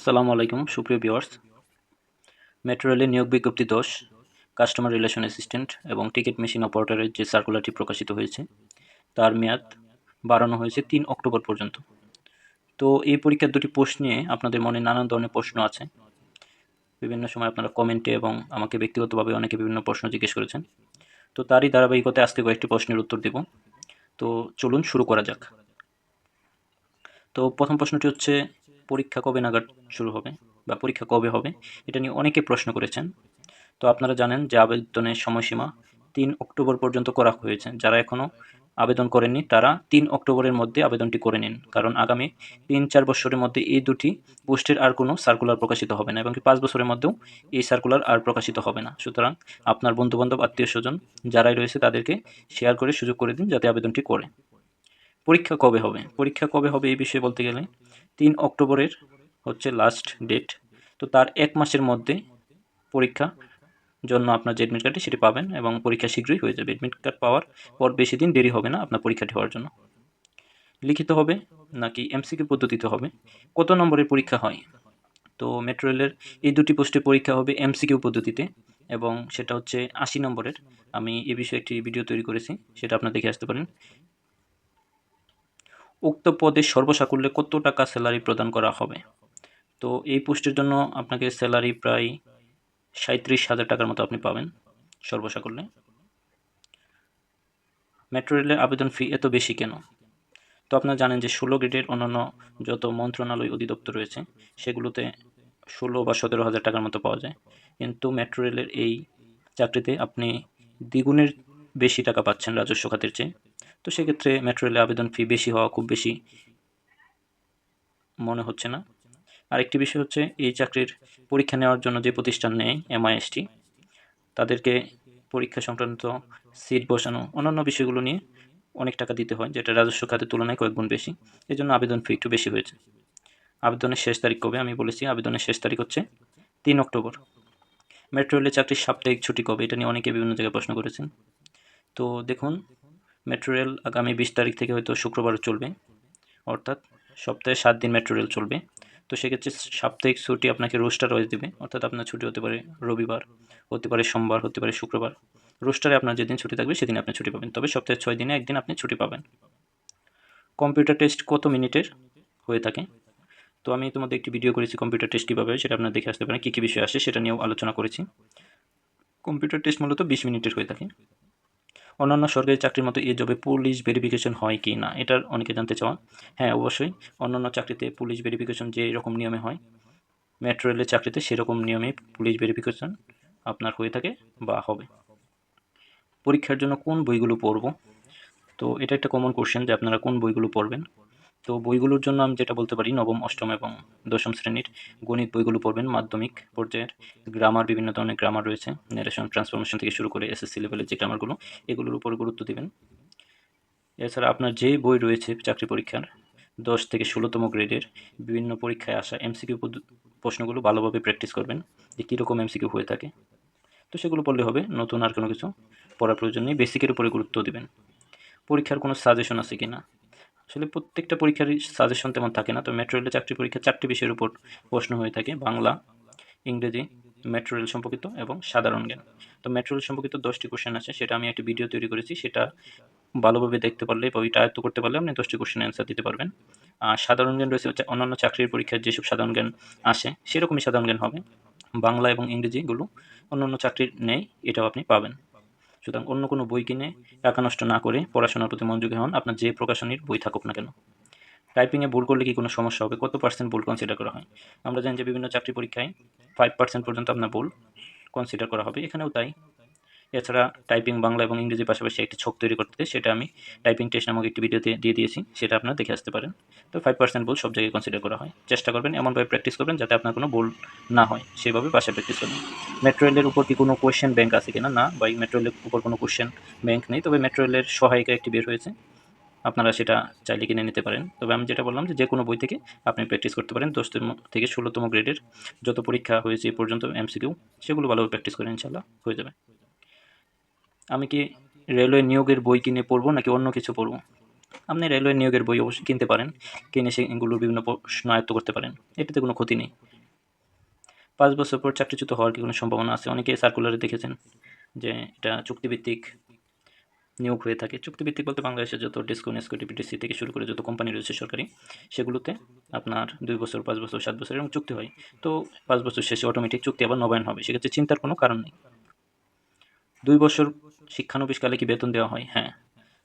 আসসালামু আলাইকুম, সুপ্রিয় ভিউয়ার্স। মেট্রো রেলের নিয়োগ বিজ্ঞপ্তি দশ, কাস্টমার রিলেশন অ্যাসিস্ট্যান্ট এবং টিকিট মেশিন অপারেটরের যে সার্কুলারটি প্রকাশিত হয়েছে, তার মেয়াদ বাড়ানো হয়েছে তিন অক্টোবর পর্যন্ত। তো এই পরীক্ষার দুটি পোস্ট নিয়ে আপনাদের মনে নানান ধরনের প্রশ্ন আছে। বিভিন্ন সময় আপনারা কমেন্টে এবং আমাকে ব্যক্তিগতভাবে অনেকে বিভিন্ন প্রশ্ন জিজ্ঞেস করেছেন। তো তারই ধারাবাহিকতায় আজকে কয়েকটি প্রশ্নের উত্তর দেব। তো চলুন শুরু করা যাক। তো প্রথম প্রশ্নটি হচ্ছে পরীক্ষা কবে নাগাদ শুরু হবে বা পরীক্ষা কবে হবে, এটা নিয়ে অনেকে প্রশ্ন করেছেন। তো আপনারা জানেন যে আবেদনের সময়সীমা তিন অক্টোবর পর্যন্ত করা হয়েছে। যারা এখনও আবেদন করেননি, তারা তিন অক্টোবরের মধ্যে আবেদনটি করে নিন। কারণ আগামী তিন চার বছরের মধ্যে এই দুটি পোস্টের আর কোনো সার্কুলার প্রকাশিত হবে না, এবং পাঁচ বছরের মধ্যেও এই সার্কুলার আর প্রকাশিত হবে না। সুতরাং আপনার বন্ধুবান্ধব, আত্মীয় স্বজন যারাই রয়েছে, তাদেরকে শেয়ার করে সুযোগ করে দিন যাতে আবেদনটি করে। পরীক্ষা কবে হবে? পরীক্ষা কবে হবে এই বিষয়ে বলতে গেলে তিন অক্টোবরের হচ্ছে লাস্ট ডেট তো তার এক মাসের মধ্যে পরীক্ষা জন্য আপনার যে অ্যাডমিট কার্ডটি সেটি পাবেন এবং পরীক্ষা শীঘ্রই হয়ে যাবে। অ্যাডমিট কার্ড পাওয়ার পর বেশি দিন দেরি হবে না আপনার পরীক্ষাটি হওয়ার জন্য। লিখিত হবে নাকি এমসিকিউ পদ্ধতিতে হবে, কত নম্বরের পরীক্ষা হয়? তো মেট্রো রেলের এই দুটি পোস্টে পরীক্ষা হবে এমসিকিউ পদ্ধতিতে এবং সেটা হচ্ছে আশি নম্বরের। আমি এ বিষয়ে একটি ভিডিও তৈরি করেছি, সেটা আপনার দেখে আসতে পারেন। উক্ত পদে সর্বসাকুল্যে কত টাকা স্যালারি প্রদান করা হবে? তো এই পোস্টের জন্য আপনাকে স্যালারি প্রায় সাঁত্রিশ হাজার টাকার মতো আপনি পাবেন সর্বসাকুল্যে। মেট্রো রেলের আবেদন ফি এত বেশি কেন? তো আপনারা জানেন যে ষোলো গ্রেডের অন্যান্য যত মন্ত্রণালয় অধিদপ্তর রয়েছে, সেগুলোতে ষোলো বা সতেরো হাজার টাকার মতো পাওয়া যায়। কিন্তু মেট্রো রেলের এই চাকরিতে আপনি দ্বিগুণের বেশি টাকা পাচ্ছেন রাজস্ব খাতের চেয়ে। তো সেক্ষেত্রে মেট্রো রেলে আবেদন ফি বেশি হওয়া খুব বেশি মনে হচ্ছে না। আরেকটি বিষয় হচ্ছে, এই চাকরির পরীক্ষা নেওয়ার জন্য যে প্রতিষ্ঠান নেয় এমআইএসটি তাদেরকে পরীক্ষা সংক্রান্ত সিট বসানো, অন্যান্য বিষয়গুলো নিয়ে অনেক টাকা দিতে হয়, যেটা রাজস্ব খাতের তুলনায় কয়েক গুণ বেশি। এই জন্য আবেদন ফি একটু বেশি হয়েছে। আবেদনের শেষ তারিখ কবে? আমি বলেছি, আবেদনের শেষ তারিখ হচ্ছে তিন অক্টোবর। মেট্রো রেলের চাকরির সাপ্তাহিক ছুটি কবে? এটা নিয়ে অনেকে বিভিন্ন জায়গায় প্রশ্ন করেছেন। তো দেখুন মেট্রো আগামী বিশ তারিখ থেকে হয়তো শুক্রবার চলবে। অর্থাৎ সপ্তাহে সাত দিন মেট্রো চলবে। তো সেক্ষেত্রে সাপ্তাহিক ছুটি আপনাকে রোস্টার ওয়াইজ দেবে। অর্থাৎ আপনার ছুটি হতে পারে রবিবার, হতে পারে সোমবার, হতে পারে শুক্রবার। রোস্টারে আপনার যেদিন ছুটি থাকবে সেদিন আপনি ছুটি পাবেন। তবে সপ্তাহে ছয় দিনে একদিন আপনি ছুটি পাবেন। কম্পিউটার টেস্ট কত মিনিটের হয়ে থাকে? তো আমি তোমাদের একটি ভিডিও করেছি কম্পিউটার টেস্ট কীভাবে সেটা আপনার দেখে আসতে পারেন। কী কী বিষয় আসে সেটা নিয়েও আলোচনা করেছি। কম্পিউটার টেস্ট মূলত বিশ মিনিটের হয়ে থাকে। অন্যান্য সরকারি চাকরির মতো এই জবে পুলিশ ভেরিফিকেশন হয় কি না, এটার অনেকে জানতে চাওয়া। হ্যাঁ অবশ্যই। অন্যান্য চাকরিতে পুলিশ ভেরিফিকেশন যে রকম নিয়মে হয় মেট্রো রেলের চাকরিতে সেরকম নিয়মে পুলিশ ভেরিফিকেশন আপনার হয়ে থাকে বা হবে। পরীক্ষার জন্য কোন বইগুলো পড়ব? তো এটা একটা কমন কোশ্চেন যে আপনারা কোন বইগুলো পড়বেন? তো বইগুলোর জন্য আমি যেটা বলতে পারি, নবম, অষ্টম এবং দশম শ্রেণির গণিত বইগুলো পড়বেন মাধ্যমিক পর্যায়ের। গ্রামার বিভিন্ন ধরনের গ্রামার রয়েছে ন্যারেশন ট্রান্সফরমেশন থেকে শুরু করে এসএসসি লেভেলের যে গ্রামারগুলো এগুলোর উপর গুরুত্ব দেবেন। এছাড়া আপনার যে বই রয়েছে চাকরি পরীক্ষার, দশ থেকে ষোলোতম গ্রেডের বিভিন্ন পরীক্ষায় আসা এমসিকিউ প্রশ্নগুলো ভালোভাবে প্র্যাকটিস করবেন, যে কীরকম এমসিকিউ হয়ে থাকে। তো সেগুলো পড়লে হবে, নতুন আর কোনো কিছু পড়ার প্রয়োজন নেই বেসিকের উপরে গুরুত্ব দিবেন। পরীক্ষার কোনো সাজেশন আছে কি না আসলে প্রত্যেকটা পরীক্ষারই সাজেশন তেমন থাকে না। তো মেট্রো রেলের চাকরি পরীক্ষা চারটি বিষয়ের উপর প্রশ্ন হয়ে থাকে, বাংলা, ইংরেজি মেট্রো রেল সম্পর্কিত এবং সাধারণ জ্ঞান। তো মেট্রো রেল সম্পর্কিত দশটি কোশ্চেন আছে, সেটা আমি একটি ভিডিও তৈরি করেছি, সেটা ভালোভাবে দেখতে পারলে, বা ওইটা আয়ত্ত করতে পারলে আপনি দশটি কোশ্চেন অ্যান্সার দিতে পারবেন। আর সাধারণ জ্ঞান রয়েছে হচ্ছে অন্যান্য চাকরির পরীক্ষার যেসব সাধারণ জ্ঞান আসে, সেরকমই সাধারণ জ্ঞান হবে। বাংলা এবং ইংরেজিগুলো অন্যান্য চাকরির নেই এটাও আপনি পাবেন। সুতরাং অন্য কোনো বই কিনে টাকা নষ্ট না করে পড়াশোনার প্রতি মনোযোগী হন। আপনার যে প্রকাশনীর বই থাকুক না কেন। টাইপিংয়ে ভুল করলে কি কোনো সমস্যা হবে? কত পার্সেন্ট ভুল কনসিডার করা হয়? আমরা জানি যে বিভিন্ন চাকরি পরীক্ষায় ফাইভ পার্সেন্ট পর্যন্ত আপনার ভুল কনসিডার করা হবে। এখানেও তাই। এছাড়া টাইপিং বাংলা এবং ইংরেজির পাশাপাশি একটি ছক তৈরি করতে সেটা আমি টাইপিং টেস্ট নামক একটি ভিডিওতে দিয়ে দিয়েছি, সেটা আপনারা দেখে আসতে পারেন। তো ফাইভ পার্সেন্ট ভুল সব জায়গায় কনসিডার করা হয়। চেষ্টা করবেন, এমনভাবে প্র্যাকটিস করবেন যাতে আপনার কোনো ভুল না হয়। সেভাবে বাসায় প্র্যাকটিস করবেন। মেট্রো রেলের উপর কি কোনো কোয়েশ্চেন ব্যাংক আছে কিনা? না বা মেট্রো রেলের উপর কোনো কোয়েশ্চেন ব্যাংক নেই। তবে মেট্রো রেলের সহায়িকা একটি বের হয়েছে। আপনারা সেটা চাইলে কিনে নিতে পারেন। তবে আমি যেটা বললাম যে যে কোনো বই থেকে আপনি প্র্যাকটিস করতে পারেন। দশতম থেকে ষোলোতম গ্রেডের যত পরীক্ষা হয়েছে এ পর্যন্ত এমসিকিউ সেগুলো ভালোভাবে প্র্যাকটিস করেন ইনশাল্লাহ হয়ে যাবে। আমি কি রেলওয়ে নিয়োগের বই কিনে পড়ব নাকি অন্য কিছু পড়ব? আপনি রেলওয়ে নিয়োগের বই অবশ্যই কিনতে পারেন, কিনে সেগুলোর বিভিন্ন প্রশ্ন আয়ত্ত করতে পারেন, এটাতে কোনো ক্ষতি নেই। পাঁচ বছর পর চাকরিচ্যুত হওয়ার কি কোনো সম্ভাবনা আছে? অনেকে সার্কুলারে দেখেছেন যে এটা চুক্তিভিত্তিক নিয়োগ হয়ে থাকে। চুক্তিভিত্তিক বলতে বাংলাদেশে যত ডিসকো নেসকো টিপিটিসি থেকে শুরু করে যত কোম্পানি রয়েছে সরকারি, সেগুলোতে আপনার দুই বছর, পাঁচ বছর, সাত বছর এরকম চুক্তি হয়। তো পাঁচ বছর শেষে অটোমেটিক চুক্তি আবার নবায়ন হবে। সেক্ষেত্রে চিন্তার কোনো কারণ নেই। দুই বছর শিক্ষানবিশকালে কি বেতন দেওয়া হয়? হ্যাঁ।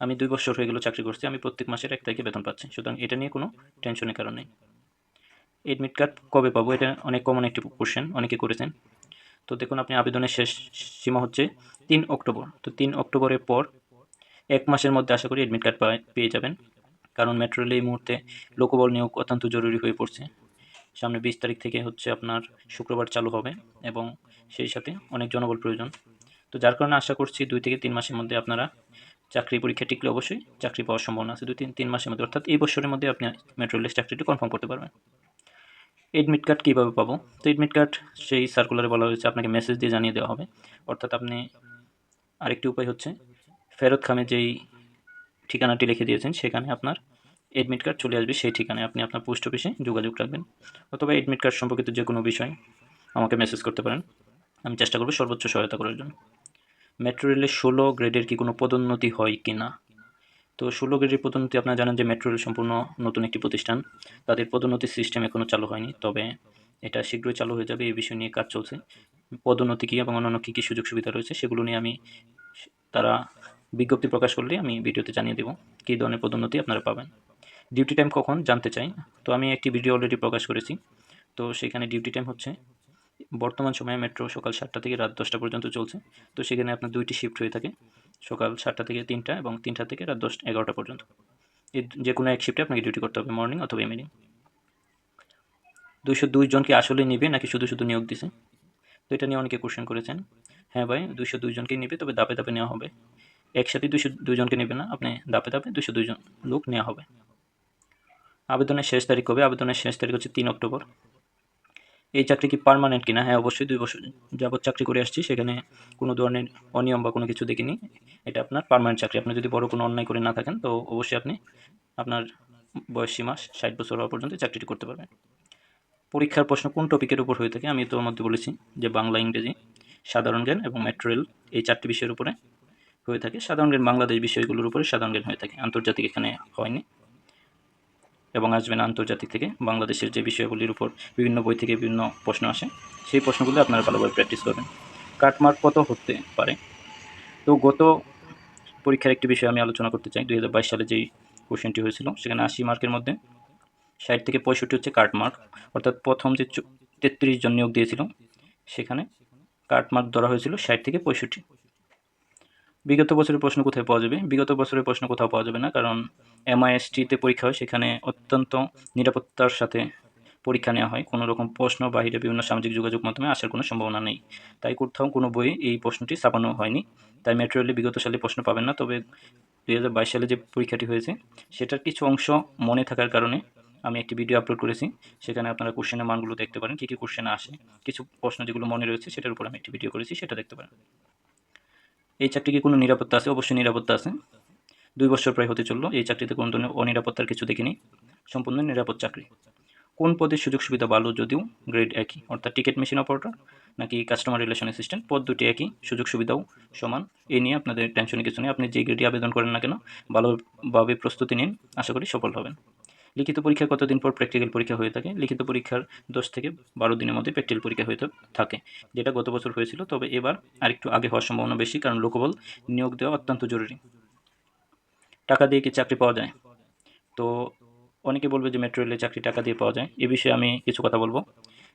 আমি দুই বছর হয়ে গেলো চাকরি করছি, আমি প্রত্যেক মাসের এক তারিখে বেতন পাচ্ছি। সুতরাং এটা নিয়ে কোনো টেনশনের কারণ নেই। এডমিট কার্ড কবে পাবো? এটা অনেক কমন একটি কোশ্চেন অনেকে করেছেন। তো দেখুন, আপনি আবেদনের শেষ সীমা হচ্ছে তিন অক্টোবর। তো তিন অক্টোবরের পর এক মাসের মধ্যে আশা করি এডমিট কার্ড পেয়ে যাবেন। কারণ মেট্রো এই মুহূর্তে লোকবল নিয়োগ অত্যন্ত জরুরি হয়ে পড়ছে। সামনে বিশ তারিখ থেকে হচ্ছে আপনার শুক্রবার চালু হবে এবং সেই সাথে অনেক জনবল প্রয়োজন। তো যার কারণে আশা করছি দুই থেকে তিন মাসের মধ্যে আপনারা চাকরি পরীক্ষা টিকলে অবশ্যই চাকরি পাওয়ার সম্ভাবনা আছে। দুই তিন তিন মাসের মধ্যে, অর্থাৎ এই বছরের মধ্যে আপনি মেট্রো রেলের চাকরিটি কনফার্ম করতে পারবেন। এডমিট কার্ড কীভাবে পাবো? তো এডমিট কার্ড সেই সার্কুলারে বলা হয়েছে, আপনাকে মেসেজ দিয়ে জানিয়ে দেওয়া হবে। অর্থাৎ আপনি আরেকটি উপায় হচ্ছে, ফেরত খামে যেই ঠিকানাটি লিখে দিয়েছেন, সেখানে আপনার এডমিট কার্ড চলে আসবে সেই ঠিকানায়। আপনি আপনার পোস্ট অফিসে যোগাযোগ রাখবেন। অথবা এডমিট কার্ড সম্পর্কিত যে কোনো বিষয়, আমাকে মেসেজ করতে পারেন। আমি চেষ্টা করব সর্বোচ্চ সহায়তা করার জন্য। মেট্রো রেলের ষোলো গ্রেডের কি কোনো পদোন্নতি হয় কি না? তো ষোলো গ্রেডের পদোন্নতি আপনারা জানেন যে মেট্রো রেল সম্পূর্ণ নতুন একটি প্রতিষ্ঠান। তাদের পদোন্নতির সিস্টেম এখনও চালু হয়নি, তবে এটা শীঘ্রই চালু হয়ে যাবে, এই বিষয় নিয়ে কাজ চলছে। পদোন্নতি কী এবং অন্যান্য কী কী সুযোগ সুবিধা রয়েছে সেগুলো নিয়ে আমি তারা বিজ্ঞপ্তি প্রকাশ করলে আমি ভিডিওতে জানিয়ে দেবো কী ধরনের পদোন্নতি আপনারা পাবেন। ডিউটি টাইম কখন জানতে চাই। তো আমি একটি ভিডিও অলরেডি প্রকাশ করেছি। তো সেখানে ডিউটি টাইম হচ্ছে বর্তমান সময়ে মেট্রো সকাল সাতটা থেকে রাত দশটা পর্যন্ত চলছে। তো সেখানে আপনার দুইটি শিফট হয়ে থাকে, সকাল সাতটা থেকে তিনটা এবং তিনটা থেকে রাত দশটা এগারোটা পর্যন্ত। এই যে কোনো এক শিফটে আপনাকে ডিউটি করতে হবে মর্নিং অথবা ইভিনিং দুইশো দুই জনকে আসলে নিবে নাকি শুধু শুধু নিয়োগ দিছে? তো এটা নিয়ে অনেকে কোশ্চেন করেছেন। হ্যাঁ ভাই, দুইশো দুইজনকেই নিবে, তবে দাপে দাপে নেওয়া হবে। একসাথে দুইশো দুইজনকে নেবে না, আপনি দাপে দাপে দুইশো দুইজন লোক নেওয়া হবে। আবেদনের শেষ তারিখ হবে আবেদনের শেষ তারিখ হচ্ছে তিন অক্টোবর। এই চাকরি কি পারমানেন্ট কিনা? হ্যাঁ অবশ্যই দুই বছর যাবৎ চাকরি করে আসছি, সেখানে কোনো ধরনের অনিয়ম বা কোনো কিছু দেখিনি। এটা আপনার পারমানেন্ট চাকরি। আপনি যদি বড় কোনো অন্যায় করে না থাকেন, তো অবশ্যই আপনি আপনার বয়স সীমা ষাট বছর হওয়া পর্যন্ত চাকরিটি করতে পারবেন। পরীক্ষার প্রশ্ন কোন টপিকের উপর হয়ে থাকে? আমি তোর মধ্যে বলেছি যে বাংলা, ইংরেজি, সাধারণ জ্ঞান এবং মেট্রোরেল এই চারটি বিষয়ের উপরে হয়ে থাকে। সাধারণ জ্ঞান বাংলাদেশ বিষয়গুলোর উপরে সাধারণ জ্ঞান হয়ে থাকে। আন্তর্জাতিক এখানে হয়নি। এবং আসবে না আন্তর্জাতিক থেকে বাংলাদেশের যে বিষয়গুলির উপর বিভিন্ন বই থেকে বিভিন্ন প্রশ্ন আসে, সেই প্রশ্নগুলি আপনারা ভালোভাবে প্র্যাকটিস করবেন। কাটমার্ক কত হতে পারে? তো গত পরীক্ষার একটি বিষয় আমি আলোচনা করতে চাই। দুই হাজার বাইশ সালে যেই কোশ্চেনটি হয়েছিল, সেখানে আশি মার্কের মধ্যে ষাট থেকে পঁয়ষট্টি হচ্ছে কাটমার্ক। অর্থাৎ প্রথম যে তেত্রিশ জন নিয়োগ দিয়েছিল, সেখানে কাটমার্ক ধরা হয়েছিল ষাট থেকে পঁয়ষট্টি। বিগত বছরের প্রশ্ন কোথায় পাওয়া যাবে? বিগত বছরের প্রশ্ন কোথাও পাওয়া যাবে না, কারণ এমআইএসটিতে পরীক্ষা হয়, সেখানে অত্যন্ত নিরাপত্তার সাথে পরীক্ষা নেওয়া হয়। কোনো রকম প্রশ্ন বাহিরে বিভিন্ন সামাজিক যোগাযোগ মাধ্যমে আসার কোনো সম্ভাবনা নেই। তাই কোথাও কোনো বইয়ে এই প্রশ্নটি ছাপানো হয়নি। তাই মেট্রোলি বিগত সালে প্রশ্ন পাবেন না, তবে দু হাজার বাইশ সালে যে পরীক্ষাটি হয়েছে, সেটার কিছু অংশ মনে থাকার কারণে আমি একটি ভিডিও আপলোড করেছি। সেখানে আপনারা কোশ্চেনের মানগুলো দেখতে পারেন, কী কী কোশ্চেন আসে, কিছু প্রশ্ন যেগুলো মনে রয়েছে, সেটার উপর আমি একটি ভিডিও করেছি, সেটা দেখতে পারেন। এই চাকরিকে কোনো নিরাপত্তা আছে? অবশ্যই নিরাপত্তা আছে। দুই বছর প্রায় হতে চলল। এই চাকরিতে কোনো ধরনের অনিরাপত্তার কিছু দেখিনি। সম্পূর্ণ নিরাপদ চাকরি। কোন পদের সুযোগ সুবিধা ভালো যদিও গ্রেড একই, অর্থাৎ টিকিট মেশিন অপারেটর নাকি কাস্টমার রিলেশন অ্যাসিস্ট্যান্ট পদ দুটি একই, সুযোগ সুবিধাও সমান। এই নিয়ে আপনাদের টেনশনে কিছু নেই। আপনি যে গ্রেডে আবেদন করেন না কেন, ভালোভাবে প্রস্তুতি নিন। আশা করি সফল হবেন। লিখিত পরীক্ষা কতদিন পর প্র্যাকটিক্যাল পরীক্ষা হয়ে থাকে? লিখিত পরীক্ষার দশ থেকে বারো দিনের মধ্যে প্র্যাকটিক্যাল পরীক্ষা হয়ে থাকে যেটা গত বছর হয়েছিল, তবে এবার আরেকটু আগে হওয়ার সম্ভাবনা বেশি, কারণ লোকবল নিয়োগ দেওয়া অত্যন্ত জরুরি। টাকা দিয়ে কি চাকরি পাওয়া যায়? তো অনেকে বলবে যে মেট্রো রেলে চাকরি টাকা দিয়ে পাওয়া যায়। এ বিষয়ে আমি কিছু কথা বলব।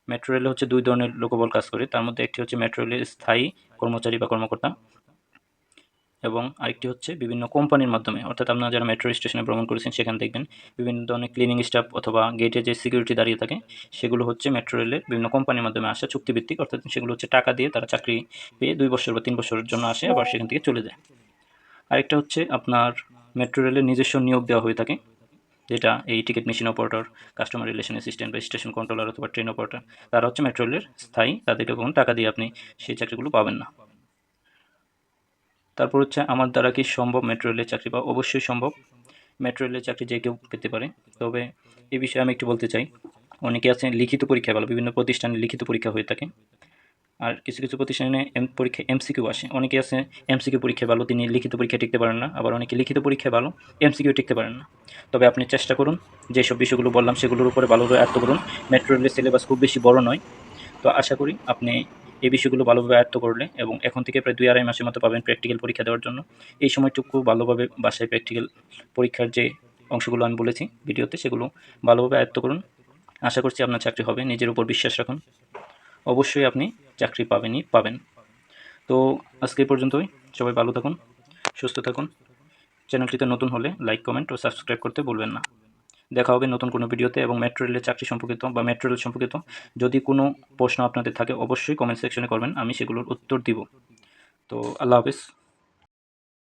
মেট্রো রেলে হচ্ছে দুই ধরনের লোকবল কাজ করে। তার মধ্যে একটি হচ্ছে মেট্রো রেলের স্থায়ী কর্মচারী বা কর্মকর্তা। এবং আরেকটি হচ্ছে বিভিন্ন কোম্পানির মাধ্যমে, অর্থাৎ আপনারা যারা মেট্রো স্টেশনে ভ্রমণ করেছেন সেখানে দেখবেন বিভিন্ন ধরনের ক্লিনিং স্টাফ অথবা গেটে যে সিকিউরিটি দাঁড়িয়ে থাকে, সেগুলো হচ্ছে মেট্রো রেলের বিভিন্ন কোম্পানির মাধ্যমে আসা, চুক্তিভিত্তিক, অর্থাৎ সেগুলো হচ্ছে টাকা দিয়ে তারা চাকরি পেয়ে দুই বছর বা তিন বছরের জন্য আসে, আবার সেখান থেকে চলে যায়। আরেকটা হচ্ছে আপনার মেট্রো রেলের নিজস্ব নিয়োগ দেওয়া হয়ে থাকে, যেটা এই ticket machine operator customer relation assistant বা স্টেশন কন্ট্রোলার অথবা ট্রেন অপারেটর তারা হচ্ছে মেট্রো রেলের স্থায়ী, তাদেরকে কোনো টাকা দিয়ে আপনি সেই চাকরিগুলো পাবেন না। তারপর হচ্ছে আমার দ্বারা কি সম্ভব মেট্রো রেলের চাকরি পাওয়া? অবশ্যই সম্ভব। মেট্রো রেলের চাকরি যে কেউ পেতে পারে। তবে এ বিষয়ে আমি একটু বলতে চাই। অনেকে আছে লিখিত পরীক্ষা ভালো, বিভিন্ন প্রতিষ্ঠানে লিখিত পরীক্ষা হয়ে থাকে। আর কিছু কিছু প্রতিষ্ঠানে এম পরীক্ষা, এমসিকিউ আসে। অনেকে আছে এমসিকিউ পরীক্ষা ভালো, তিনি লিখিত পরীক্ষা টিকতে পারেন না। আবার অনেকে লিখিত পরীক্ষা ভালো, এমসিকিউ টিকতে পারেন না। তবে আপনি চেষ্টা করুন, যেসব বিষয়গুলো বললাম সেগুলোর উপরে ভালো করে আয়ত্ত করুন। মেট্রো রেলের সিলেবাস খুব বেশি বড় নয়। তো আশা করি আপনি এই বিষয়গুলো ভালোভাবে আয়ত্ত করলে এবং এখন থেকে প্রায় দুই আড়াই মাসের মতো পাবেন প্র্যাকটিক্যাল পরীক্ষা দেওয়ার জন্য। এই সময়টুকু ভালোভাবে বাসায় প্র্যাকটিক্যাল পরীক্ষার যে অংশগুলো আমি বলেছি ভিডিওতে, সেগুলো ভালোভাবে আয়ত্ত করুন। আশা করছি আপনার চাকরি হবে, নিজের উপর বিশ্বাস রাখুন। অবশ্যই আপনি চাকরি পাবেনই পাবেন। তো আজকে পর্যন্তই। সবাই ভালো থাকুন, সুস্থ থাকুন। চ্যানেলটিতে নতুন হলে লাইক কমেন্ট ও সাবস্ক্রাইব করতে ভুলবেন না। দেখা হবে নতুন কোনো ভিডিওতে এবং মেট্রো রেলের চাকরি সম্পর্কিত বা মেট্রো রেল সম্পর্কিত যদি কোনো প্রশ্ন আপনাদের থাকে, অবশ্যই কমেন্ট সেকশনে করবেন, আমি সেগুলোর উত্তর দিব। তো আল্লাহ হাফিজ।